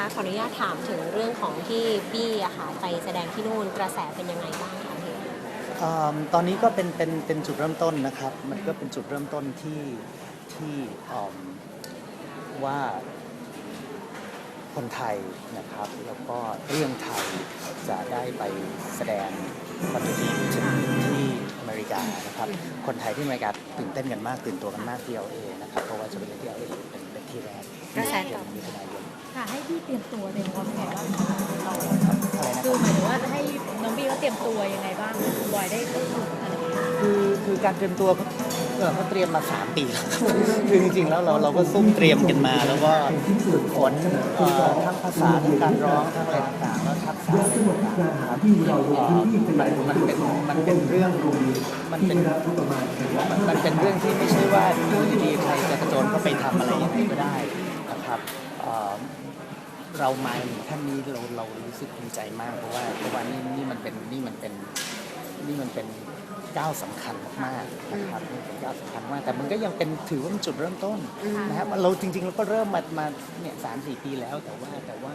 คะขออนุญาตถามถึงเรื่องของที่บี้อะค่ะไปแสดงที่นู่นกระแสเป็นยังไงบ้างคะพี่อ่าตอนนี้ก็เป็นเป็นเป็นจุดเริ่มต้นนะครับ มันก็เป็นจุดเริ่มต้นที่ที่อ่อมว่าคนไทยนะครับ แล้วก็เรื่องไทยจะได้ไปแสดงวันที่ที่ที่อเมริกานะครับ คนไทยที่อเมริกาตื่นเต้นกันมากตื่นตัวกันมากที่เอเอนะครับ เพราะว่าจะเป็นที่เอเอเป็นเป็นที่แรกกระแสเดืตออนบมิถุนายน ค่ะ ให้พี่เตรียมตัวเตรียมพร้อมยังไงบ้างคะเราอะไรนะคคืรัอบหมายถึงว่าให้น้องบี้เขาเตรียมตัวยังไงบ้างคุณบอยได้ต้องฝึกอะไรอย่างเงี้ย คือคือการเตรียมตัวเขาเออเขาเตรียมมา3ปีแล้วคือจริงๆแล้วเราเราก็ซุ่มเตรียมกันมา แล้วก็ฝึกฝนเอ่อทั้งภาษาทั้งการร้องทั้งอะไรต่างๆแล้วทักษะอะไรต่างๆนะครับเอ่อมันมันเป็นมันเป็นเรื่องมันเป็นมันเป็นเรื่องที่ไม่ใช่ว่าอยู่ดีๆใครจะกระโจนเข้าไปทำอะไรยังไงก็ได้นะครับเอ่อ เรามาถึงท่านนี้เราเรารู้สึกภูมิใจมาก เพราะว่าเพราะว่านี่นี่มันเป็นนี่มันเป็นนี่มันเป็นก้าวสำคัญมากๆนะครับนี่เป็นก้าวสำคัญมากแต่มันก็ยังเป็นถือว่าเป็นจุดเริ่มต้นนะครับเราจริงๆเราก็เริ่มมามาเนี่ยสามสี่ปีแล้วแต่ว่าแต่ว่า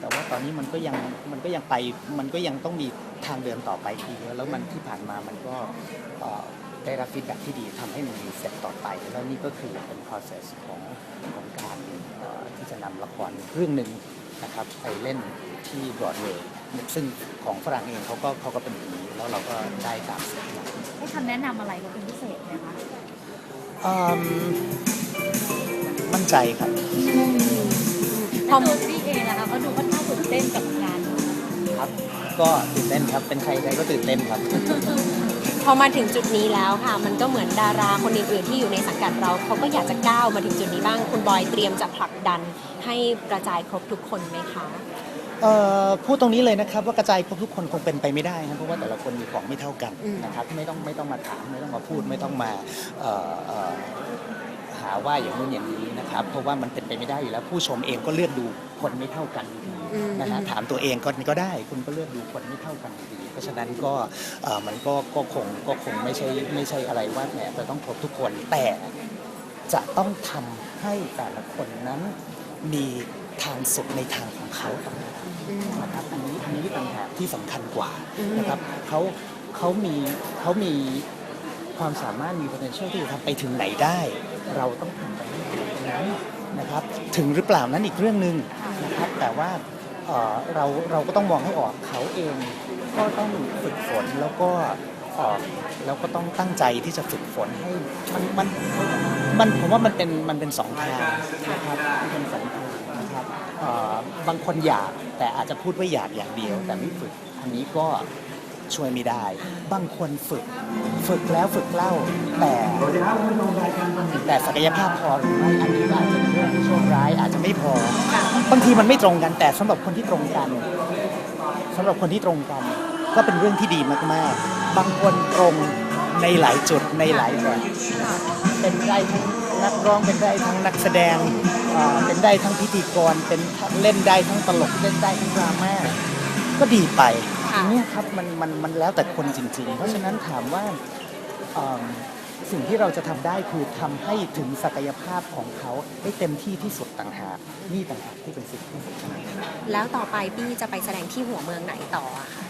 แต่ว่าตอนนี้มันก็ยังมันก็ยังไปมันก็ยังต้องมีทางเดินต่อไปอีกเยอะแล้วมันที่ผ่านมามันก็เอ่อได้รับฟีดแบ็ที่ดีทำให้มันมีสเต็ปต่อไป แล้วนี่ก็คือเป็น process ของของการเอ่อ ที่จะนำละครเรื่องหนึ่งนะครับไปเล่นที่บรอดเวย์ซึ่งของฝรั่งเองเขาก็เขาก็เป็นอย่างนี้แล้วเราก็ได้ตามสิ่งนั้นให้คำแนะนำอะไรเขาเป็นพิเศษไหมคะอืมมั่นใจครับพอตัวพี่เองนะคะเขาดูค่อนข้างตื่นเต้นกับงานนี้ครับ ก็ตื่นเต้นครับเป็นใครใครก็ตื่นเต้นครับพ อมาถึงจุดนี้แล้วค่ะ มันก็เหมือนดาราคนอื่นๆที่อยู่ในสังกัดเราเขาก็อยากจะก้าวมาถึงจุดนี้บ้างคุณบอยเตรียมจะผลักดันให้กระจายครบทุกคนไหมคะเอ่อพูดตรงนี้เลยนะครับว่ากระจายครบทุกคนคงเป็นไปไม่ได้นะเพราะว่าแต่ละคนมีของไม่เท่ากันอืมนะครับไม่ต้องไม่ต้องมาถามไม่ต้องมาพูดไม่ต้องมาเอ่อเอ่อหาว่าอย่างนู้นอย่างนี้นะครับเพราะว่ามันเป็นไปไม่ได้อยู่แล้วผู้ชมเองก็เลือกดูคนไม่เท่ากันอยู่ดีอืม นะฮะถามตัวเองก็ก็ได้ คุณก็เลือกดูคนไม่เท่ากันดี เพราะฉะนั้นก็มันก็ก็คงก็คงไม่ใช่ไม่ใช่อะไรว่าแหมจะต้องครบทุกคนแต่จะต้องทำให้แต่ละคนนั้นมีทางสุดในทางของเขาต่างนะครับอันนี้อันนี้ต่างหากที่สำคัญกว่านะครับเขาเขามีเขามีความสามารถมี potential ที่จะทำไปถึงไหนได้ เราต้องทำไปให้ถึงนั้นนะครับ ถึงหรือเปล่านั้นอีกเรื่องหนึ่งนะครับแต่ว่า เราเราก็ต้องมองให้ออกเขาเองก็ต้องฝึกฝนแล้วก็แล้วก็ต้องตั้งใจที่จะฝึกฝนให้มันมันมันผมว่ามันเป็นมันเป็นสองทางนะครับมันเป็นสองทางนะครับบางคนอยากแต่อาจจะพูดว่าอยากอย่างเดียว แต่ไม่ฝึกอันนี้ก็ ช่วยไม่ได้ บางคนฝึก ฝึกแล้วฝึกเล่า แต่แต่ศักยภาพพอหรือไม่อันนี้ก็อาจจะเป็นเรื่องที่โชคร้ายอาจจะไม่พอ บางทีมันไม่ตรงกันแต่สำหรับคนที่ตรงกันสำหรับคนที่ตรงกัน ก็เป็นเรื่องที่ดีมากๆ บางคนตรงในหลายจุดในหลายแบบเป็นได้ทั้งนักร้องเป็นได้ทั้งนักแสดงเอ่อเป็นได้ทั้งพิธีกรเป็นเล่นได้ทั้งตลกเล่นได้ทั้งดราม่าก็ดีไปค่ะอย่าง เนี่ยครับมันมันมันแล้วแต่คนจริง ๆ เพราะฉะนั้นถามว่าสิ่งที่เราจะทำได้คือทำให้ถึงศักยภาพของเขาได้เต็มที่ที่สุดต่างหากนี่ต่างหากที่เป็นสิ่งที่สำคัญแล้วต่อไปพี่จะไปแสดงที่หัวเมืองไหนต่อคะ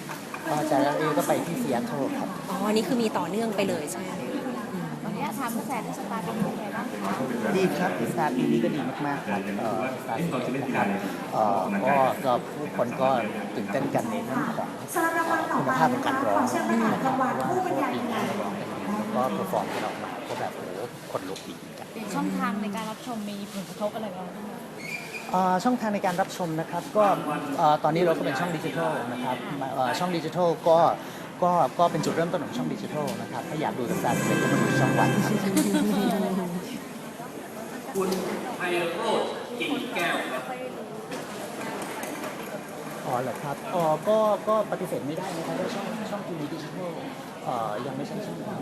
ก็จากเอก็ไปที่เซียโตเทิลครับอ๋อนนี่คือมีต่อเนื่องไปเลยใช่ไหม ตอนนี้ทำกระแสที่สตาร์เป็นยังไงบ้างคะดีครับสตาร์ปีนี้ก็ดีมากๆครับเอ่อสตาร์ปีนี้นะครับเอ่อก็ก็ผู้คนก็ตื่นเต้นกันในเรื่องของคุณภาพของการร้องนะครับเพระว่าเพราะว่าปีนี้ร้องกันดีแล้วก็เพอร์ฟอร์มกันออกมาก็แบบโอ้โหคนลุกดีเหมือนกัน ช่องทางในการรับชมมีผลกระทบอะไรบ้างไหมคะ เอ่อช่องทางในการรับชมนะครับก็เอ่อตอนนี้เราก็เป็นช่องดิจิทัลนะครับเอ่อช่องดิจิทัลก็ ก็ก็เป็นจุดเริ่มต้นของช่องดิจิทัลนะครับ ถ้าอยากดูสตาร์เป็นก็มาดูช่องวันครับคุณไพโรจน์กิ่งแก้วครับอ๋อเหรอครับอ๋อก็ก็ปฏิเสธไม่ได้นะครับว่าช่องช่องทีวีดิจิทัลเอ่อยังไม่ใช่ช่องทาง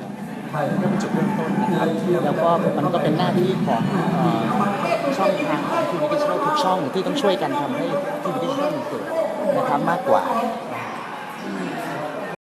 ไทยก็เป็นจุดเริ่มต้นนะครับแล้วก็มันก็เป็นหน้าที่ของเอ่อช่องทางของทีวีดิจิทัลทุกช่องที่ต้องช่วยกันทำให้ทีวีดิจิทัลมันเกิดนะครับมากกว่านะฮะ